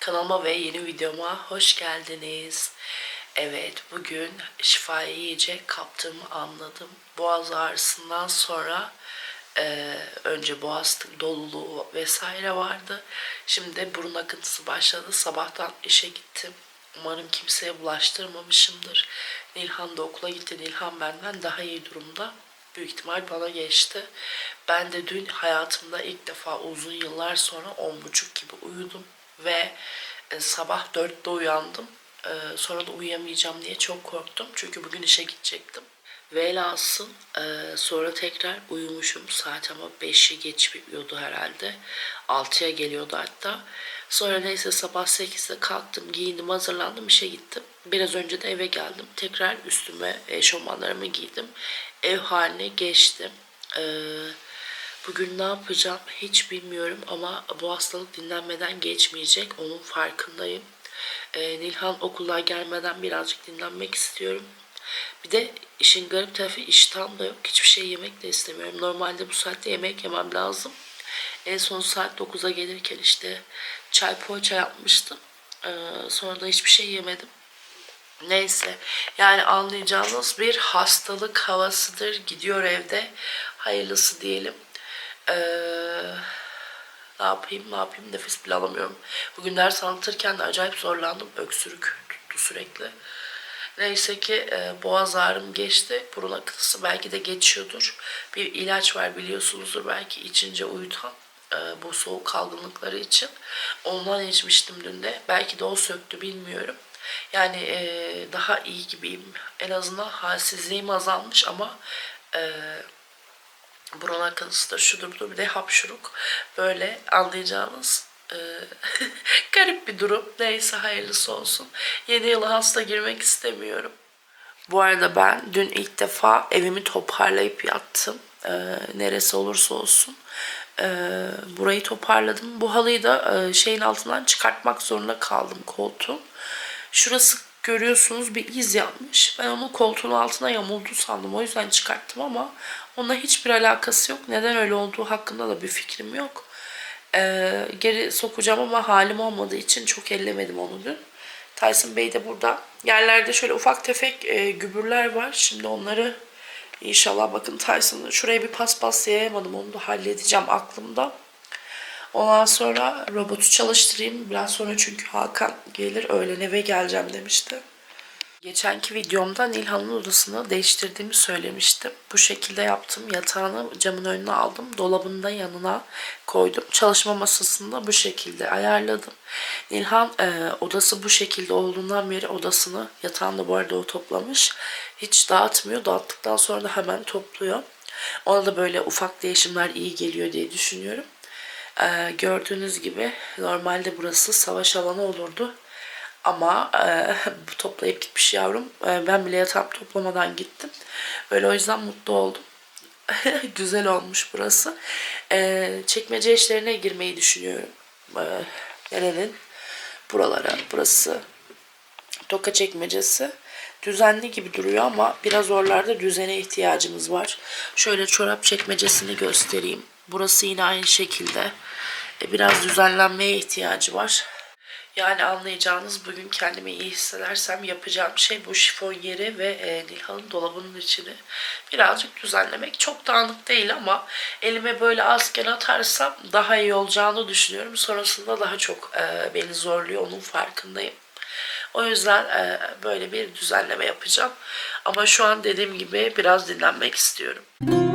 Kanalıma ve yeni videoma hoş geldiniz. Evet bugün şifayı iyice kaptığımı anladım. Boğaz ağrısından sonra e, önce boğaz doluluğu vesaire vardı. Şimdi de burun akıntısı başladı. Sabahtan işe gittim. Umarım kimseye bulaştırmamışımdır. Nilhan da okula gitti. Nilhan benden daha iyi durumda. Büyük ihtimal bana geçti. Ben de dün hayatımda ilk defa uzun yıllar sonra 10.30 gibi uyudum. Ve e, sabah 4'te uyandım. E, sonra da uyuyamayacağım diye çok korktum. Çünkü bugün işe gidecektim. Velhasıl e, sonra tekrar uyumuşum. Saat ama 5'i geçiyordu herhalde. 6'ya geliyordu hatta. Sonra neyse sabah 8'de kalktım, giyindim, hazırlandım, işe gittim. Biraz önce de eve geldim. Tekrar üstüme eşofmanlarımı giydim. Ev haline geçtim. Eee Bugün ne yapacağım hiç bilmiyorum ama bu hastalık dinlenmeden geçmeyecek. Onun farkındayım. Ee, Nilhan okuldan gelmeden birazcık dinlenmek istiyorum. Bir de işin garip tarafı iştahım da yok. Hiçbir şey yemek de istemiyorum. Normalde bu saatte yemek yemem lazım. En son saat 9'a gelirken işte çay poğaça yapmıştım. Ee, sonra da hiçbir şey yemedim. Neyse yani anlayacağınız bir hastalık havasıdır. Gidiyor evde. Hayırlısı diyelim. Ee, ne yapayım ne yapayım nefes bile alamıyorum. Bugün ders anlatırken de acayip zorlandım. Öksürük tuttu sürekli. Neyse ki e, boğaz ağrım geçti. Burun akıntısı belki de geçiyordur. Bir ilaç var biliyorsunuzdur belki içince uyutan e, bu soğuk algınlıkları için. Ondan içmiştim dün de. Belki de o söktü bilmiyorum. Yani e, daha iyi gibiyim. En azından halsizliğim azalmış ama e, burun akıntısıdır, şudur budur bir de hapşuruk. Böyle anlayacağınız e, garip bir durum. Neyse hayırlısı olsun. Yeni yıla hasta girmek istemiyorum. Bu arada ben dün ilk defa evimi toparlayıp yattım. E, neresi olursa olsun. E, burayı toparladım. Bu halıyı da e, şeyin altından çıkartmak zorunda kaldım koltuğun. Şurası görüyorsunuz bir iz yapmış. Ben onu koltuğun altına yamuldu sandım. O yüzden çıkarttım ama onunla hiçbir alakası yok. Neden öyle olduğu hakkında da bir fikrim yok. Ee, geri sokacağım ama halim olmadığı için çok ellemedim onu dün. Tyson Bey de burada. Yerlerde şöyle ufak tefek e, gübürler var. Şimdi onları inşallah bakın Tyson'ı şuraya bir paspas yayamadım. Onu da halledeceğim aklımda. Ondan sonra robotu çalıştırayım. Biraz sonra çünkü Hakan gelir öğlen eve geleceğim demişti. Geçenki videomda Nilhan'ın odasını değiştirdiğimi söylemiştim. Bu şekilde yaptım. Yatağını camın önüne aldım. Dolabını da yanına koydum. Çalışma masasını da bu şekilde ayarladım. Nilhan e, odası bu şekilde olduğundan beri odasını yatağını da bu arada o toplamış. Hiç dağıtmıyor. Dağıttıktan sonra da hemen topluyor. Ona da böyle ufak değişimler iyi geliyor diye düşünüyorum. Ee, gördüğünüz gibi normalde burası savaş alanı olurdu. Ama e, toplayıp gitmiş yavrum. E, ben bile yatağım toplamadan gittim. Böyle o yüzden mutlu oldum. Güzel olmuş burası. E, çekmece işlerine girmeyi düşünüyorum. E, nerenin? Buralara. Burası toka çekmecesi. Düzenli gibi duruyor ama biraz oralarda düzene ihtiyacımız var. Şöyle çorap çekmecesini göstereyim. Burası yine aynı şekilde. E, biraz düzenlenmeye ihtiyacı var. Yani anlayacağınız bugün kendimi iyi hissedersem yapacağım şey bu şifon yeri ve e, Nilhan'ın dolabının içini birazcık düzenlemek. Çok dağınık değil ama elime böyle azken atarsam daha iyi olacağını düşünüyorum. Sonrasında daha çok e, beni zorluyor onun farkındayım. O yüzden böyle bir düzenleme yapacağım. Ama şu an dediğim gibi biraz dinlenmek istiyorum. İlhan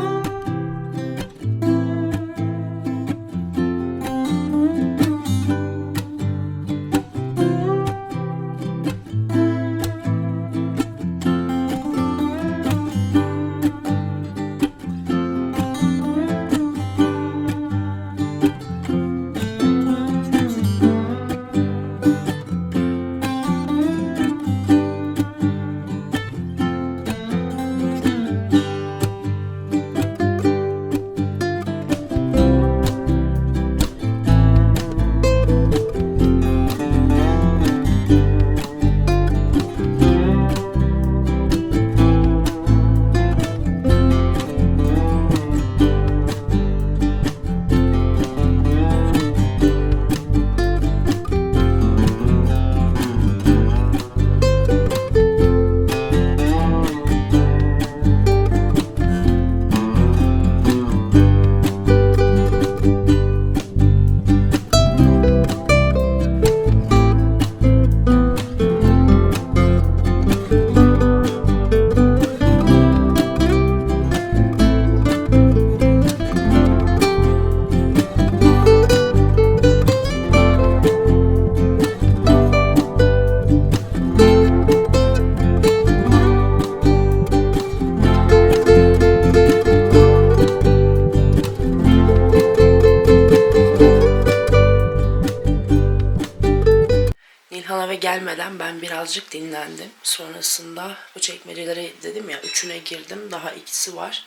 dinlendim. Sonrasında bu çekmecelere dedim ya üçüne girdim. Daha ikisi var.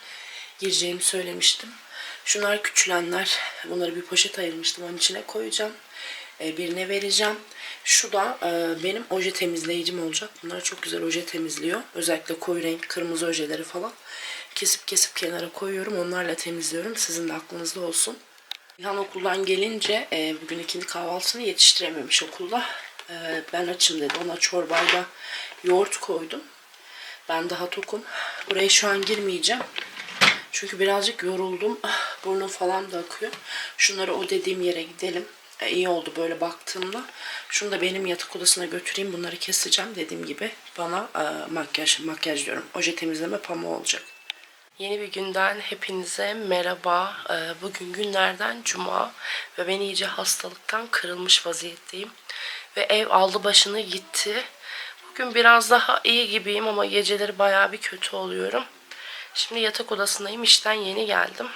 Gireceğimi söylemiştim. Şunlar küçülenler. Bunları bir poşet ayırmıştım. Onun içine koyacağım. Ee, birine vereceğim. Şu da e, benim oje temizleyicim olacak. Bunlar çok güzel oje temizliyor. Özellikle koyu renk kırmızı ojeleri falan. Kesip kesip kenara koyuyorum. Onlarla temizliyorum. Sizin de aklınızda olsun. İlhan okuldan gelince e, bugün ikindi kahvaltısını yetiştirememiş okulda. E, ben açım dedi. Ona çorbayla yoğurt koydum. Ben daha tokum. Buraya şu an girmeyeceğim. Çünkü birazcık yoruldum. Ah, Burnum falan da akıyor. Şunları o dediğim yere gidelim. E, iyi oldu böyle baktığımda. Şunu da benim yatak odasına götüreyim. Bunları keseceğim dediğim gibi. Bana e, makyaj, makyaj diyorum. Oje temizleme pamuğu olacak. Yeni bir günden hepinize merhaba. Ee, Bugün günlerden cuma ve ben iyice hastalıktan kırılmış vaziyetteyim. Ve ev aldı başını gitti. Bugün biraz daha iyi gibiyim ama geceleri bayağı bir kötü oluyorum. Şimdi yatak odasındayım. İşten yeni geldim.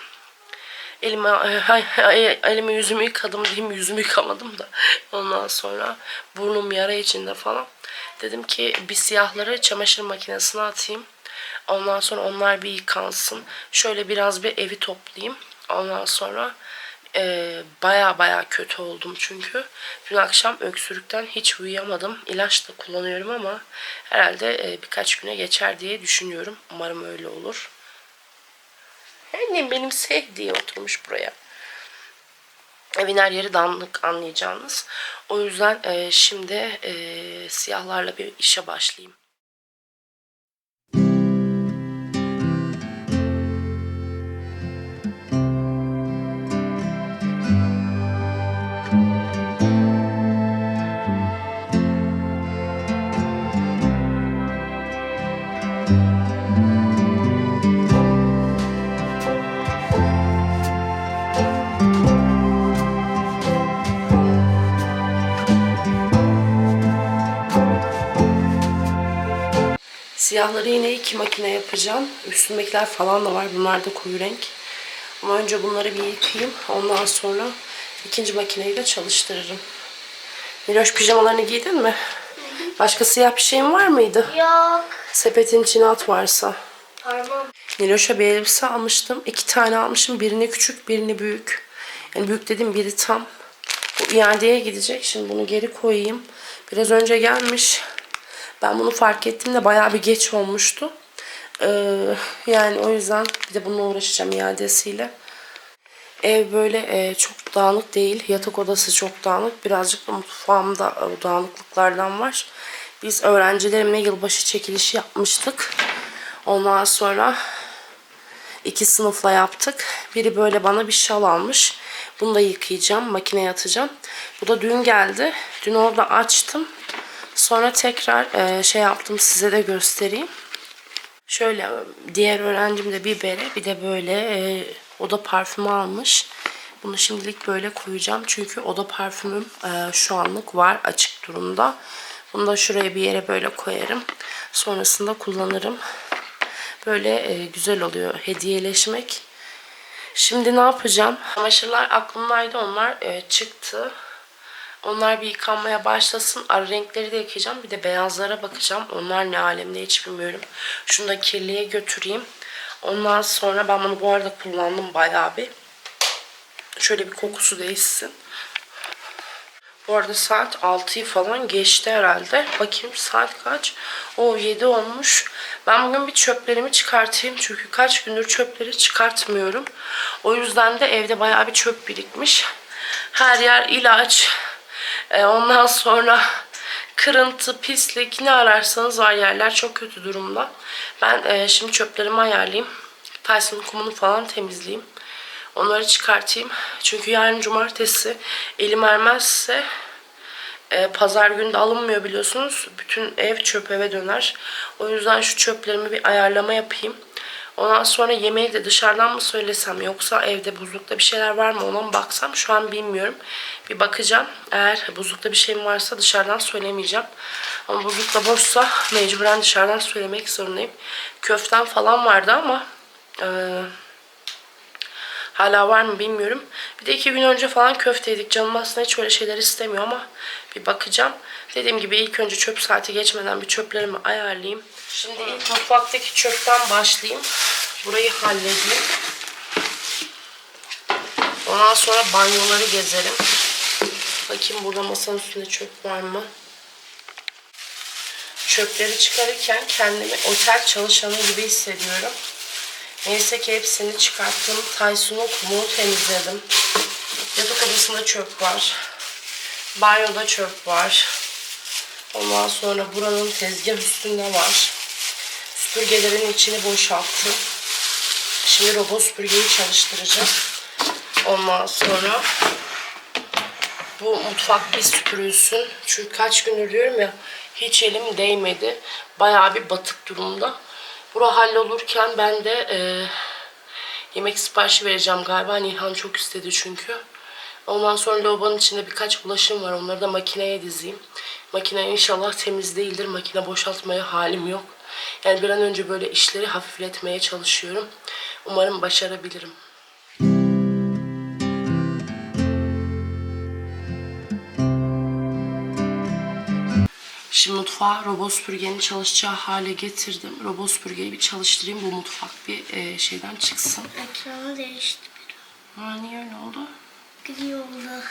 Elime, elimi yüzümü yıkadım diyeyim yüzümü yıkamadım da ondan sonra burnum yara içinde falan. Dedim ki bir siyahları çamaşır makinesine atayım. Ondan sonra onlar bir yıkansın. Şöyle biraz bir evi toplayayım. Ondan sonra e, baya baya kötü oldum çünkü. Dün akşam öksürükten hiç uyuyamadım. İlaç da kullanıyorum ama herhalde e, birkaç güne geçer diye düşünüyorum. Umarım öyle olur. Annem benim sevdiği oturmuş buraya. Evin her yeri dağınık anlayacağınız. O yüzden e, şimdi e, siyahlarla bir işe başlayayım. Siyahları yine iki makine yapacağım. Üstündekiler falan da var. Bunlar da koyu renk. Ama önce bunları bir yıkayayım. Ondan sonra ikinci makineyi de çalıştırırım. Miloş pijamalarını giydin mi? Başka siyah bir şeyin var mıydı? Yok. Sepetin içine at varsa. Parmağım. Niloş'a bir elbise almıştım. İki tane almışım. Birini küçük, birini büyük. Yani büyük dediğim biri tam. Bu iadeye gidecek. Şimdi bunu geri koyayım. Biraz önce gelmiş. Ben bunu fark ettim de bayağı bir geç olmuştu. Ee, yani o yüzden bir de bununla uğraşacağım iadesiyle. Ev böyle e, çok dağınık değil. Yatak odası çok dağınık. Birazcık da mutfağımda e, dağınıklıklardan var. Biz öğrencilerimle yılbaşı çekilişi yapmıştık. Ondan sonra iki sınıfla yaptık. Biri böyle bana bir şal almış. Bunu da yıkayacağım. Makineye atacağım. Bu da dün geldi. Dün orada açtım. Sonra tekrar e, şey yaptım size de göstereyim. Şöyle diğer öğrencim de bir bere bir de böyle e, oda parfümü almış. Bunu şimdilik böyle koyacağım. Çünkü oda parfümüm e, şu anlık var açık durumda. Bunu da şuraya bir yere böyle koyarım. Sonrasında kullanırım. Böyle e, güzel oluyor hediyeleşmek. Şimdi ne yapacağım? Çamaşırlar aklımdaydı. Onlar e, çıktı. Onlar bir yıkanmaya başlasın. Ara renkleri de yıkayacağım. Bir de beyazlara bakacağım. Onlar ne alemde hiç bilmiyorum. Şunu da kirliye götüreyim. Ondan sonra ben bunu bu arada kullandım bayağı bir. Şöyle bir kokusu değişsin. Bu arada saat 6'yı falan geçti herhalde. Bakayım saat kaç? O 7 olmuş. Ben bugün bir çöplerimi çıkartayım. Çünkü kaç gündür çöpleri çıkartmıyorum. O yüzden de evde bayağı bir çöp birikmiş. Her yer ilaç. E, ondan sonra kırıntı, pislik ne ararsanız var yerler çok kötü durumda. Ben e, şimdi çöplerimi ayarlayayım. Tyson kumunu falan temizleyeyim. Onları çıkartayım. Çünkü yarın cumartesi elim ermezse e, pazar günü de alınmıyor biliyorsunuz. Bütün ev çöp eve döner. O yüzden şu çöplerimi bir ayarlama yapayım. Ondan sonra yemeği de dışarıdan mı söylesem yoksa evde buzlukta bir şeyler var mı ona mı baksam şu an bilmiyorum. Bir bakacağım. Eğer buzlukta bir şeyim varsa dışarıdan söylemeyeceğim. Ama buzlukta boşsa mecburen dışarıdan söylemek zorundayım. Köften falan vardı ama... E, Hala var mı bilmiyorum. Bir de iki gün önce falan köfte yedik. Canım aslında hiç öyle şeyler istemiyor ama bir bakacağım. Dediğim gibi ilk önce çöp saati geçmeden bir çöplerimi ayarlayayım. Şimdi ilk mutfaktaki çöpten başlayayım. Burayı halledeyim. Ondan sonra banyoları gezerim. Bakayım burada masanın üstünde çöp var mı? Çöpleri çıkarırken kendimi otel çalışanı gibi hissediyorum. Neyse ki hepsini çıkarttım. Taysun'un kumunu temizledim. Yatak odasında çöp var. Banyoda çöp var. Ondan sonra buranın tezgah üstünde var. Süpürgelerin içini boşalttım. Şimdi robot süpürgeyi çalıştıracağım. Ondan sonra bu mutfak bir süpürülsün. Çünkü kaç gündür diyorum ya hiç elim değmedi. Bayağı bir batık durumda. Bura hallolurken ben de e, yemek siparişi vereceğim galiba. Nihan çok istedi çünkü. Ondan sonra lavabonun içinde birkaç bulaşım var. Onları da makineye dizeyim. Makine inşallah temiz değildir. Makine boşaltmaya halim yok. Yani bir an önce böyle işleri hafifletmeye çalışıyorum. Umarım başarabilirim. Şimdi mutfağı robot süpürgenin çalışacağı hale getirdim. Robot süpürgeyi bir çalıştırayım. Bu mutfak bir e, şeyden çıksın. Ekranı değişti. Ha, niye öyle oldu? Gri oldu.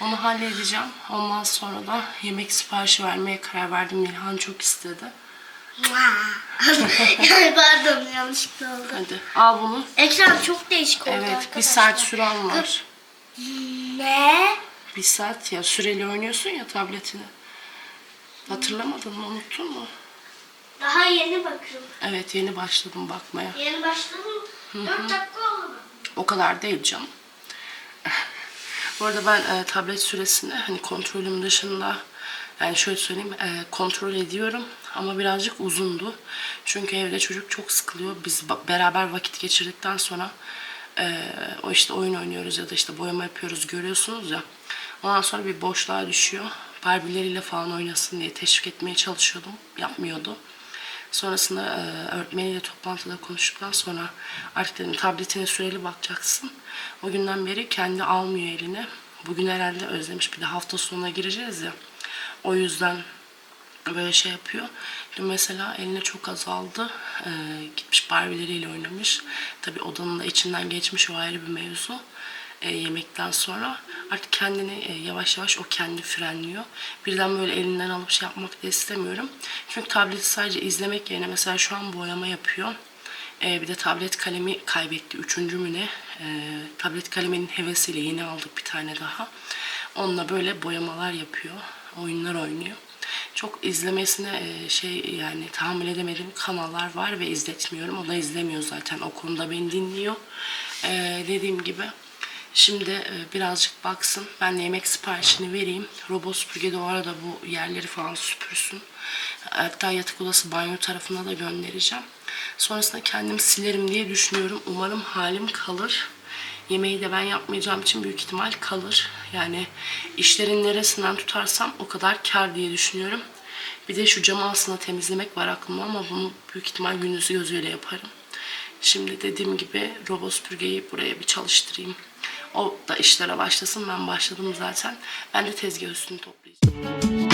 Onu halledeceğim. Ondan sonra da yemek siparişi vermeye karar verdim. Nilhan çok istedi. yani pardon yanlışlıkla oldu. Hadi al bunu. Ekran çok değişik oldu Evet bir arkadaşlar. saat süren var. Ne? Bir saat ya süreli oynuyorsun ya tabletini. Hatırlamadın mı? Unuttun mu? Daha yeni bakıyorum. Evet yeni başladım bakmaya. Yeni başladım. 4 dakika oldu mu? O kadar değil canım. Bu arada ben e, tablet süresini hani kontrolüm dışında yani şöyle söyleyeyim e, kontrol ediyorum ama birazcık uzundu. Çünkü evde çocuk çok sıkılıyor. Biz beraber vakit geçirdikten sonra e, o işte oyun oynuyoruz ya da işte boyama yapıyoruz görüyorsunuz ya. Ondan sonra bir boşluğa düşüyor. Barbileriyle falan oynasın diye teşvik etmeye çalışıyordum. Yapmıyordu. Sonrasında e, öğretmeniyle toplantıda konuştuktan sonra artık dedim tabletine süreli bakacaksın. O günden beri kendi almıyor eline. Bugün herhalde özlemiş bir de hafta sonuna gireceğiz ya. O yüzden böyle şey yapıyor. Dün mesela eline çok azaldı. Ee, gitmiş Barbie'leriyle oynamış. Tabii odanın da içinden geçmiş o ayrı bir mevzu. Ee, yemekten sonra artık kendini e, yavaş yavaş o kendi frenliyor. Birden böyle elinden alıp şey yapmak da istemiyorum. Çünkü tableti sadece izlemek yerine mesela şu an boyama yapıyor. Ee, bir de tablet kalemi kaybetti. Üçüncü mü ne? Ee, tablet kaleminin hevesiyle yeni aldık bir tane daha. Onunla böyle boyamalar yapıyor. Oyunlar oynuyor. Çok izlemesine e, şey yani tahammül edemediğim kanallar var ve izletmiyorum. O da izlemiyor zaten. O konuda beni dinliyor. Ee, dediğim gibi Şimdi e, birazcık baksın. Ben de yemek siparişini vereyim. Robot süpürge de o arada bu yerleri falan süpürsün. Hatta yatak odası banyo tarafına da göndereceğim. Sonrasında kendim silerim diye düşünüyorum. Umarım halim kalır. Yemeği de ben yapmayacağım için büyük ihtimal kalır. Yani işlerin neresinden tutarsam o kadar kar diye düşünüyorum. Bir de şu camı aslında temizlemek var aklımda ama bunu büyük ihtimal gündüz gözüyle yaparım. Şimdi dediğim gibi robot süpürgeyi buraya bir çalıştırayım. O da işlere başlasın. Ben başladım zaten. Ben de tezgah üstünü toplayacağım.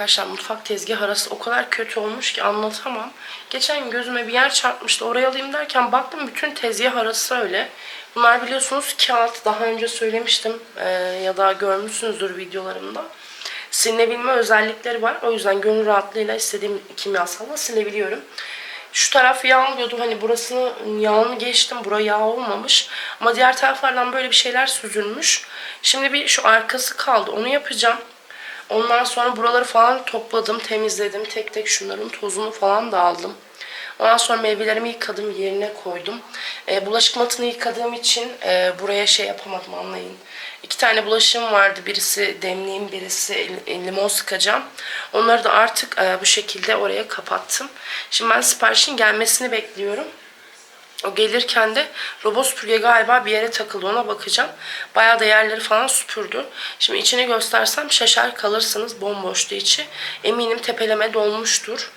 Arkadaşlar mutfak tezgah arası o kadar kötü olmuş ki anlatamam. Geçen gün gözüme bir yer çarpmıştı. Oraya alayım derken baktım bütün tezgah arası öyle. Bunlar biliyorsunuz kağıt. Daha önce söylemiştim eee, ya da görmüşsünüzdür videolarımda. Silinebilme özellikleri var. O yüzden gönül rahatlığıyla istediğim kimyasalla silebiliyorum. Şu taraf yağlıyordu. Hani burasını yağını geçtim. Bura yağ olmamış. Ama diğer taraflardan böyle bir şeyler süzülmüş. Şimdi bir şu arkası kaldı. Onu yapacağım. Ondan sonra buraları falan topladım, temizledim. Tek tek şunların tozunu falan da aldım. Ondan sonra meyvelerimi yıkadım, yerine koydum. E, bulaşık matını yıkadığım için e, buraya şey yapamadım anlayın. İki tane bulaşığım vardı. Birisi demleyeyim, birisi el- limon sıkacağım. Onları da artık e, bu şekilde oraya kapattım. Şimdi ben siparişin gelmesini bekliyorum. O gelirken de robot süpürge galiba bir yere takıldı ona bakacağım. Bayağı da yerleri falan süpürdü. Şimdi içini göstersem şaşar kalırsınız bomboştu içi. Eminim tepeleme dolmuştur.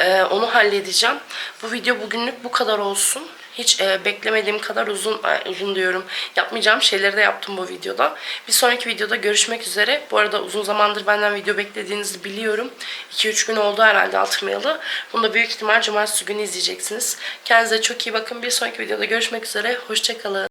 Ee, onu halledeceğim. Bu video bugünlük bu kadar olsun. Hiç e, beklemediğim kadar uzun ay, uzun diyorum. Yapmayacağım şeyleri de yaptım bu videoda. Bir sonraki videoda görüşmek üzere. Bu arada uzun zamandır benden video beklediğinizi biliyorum. 2-3 gün oldu herhalde atmayalı. Bunu da büyük ihtimal cumartesi günü izleyeceksiniz. Kendinize çok iyi bakın. Bir sonraki videoda görüşmek üzere. Hoşçakalın.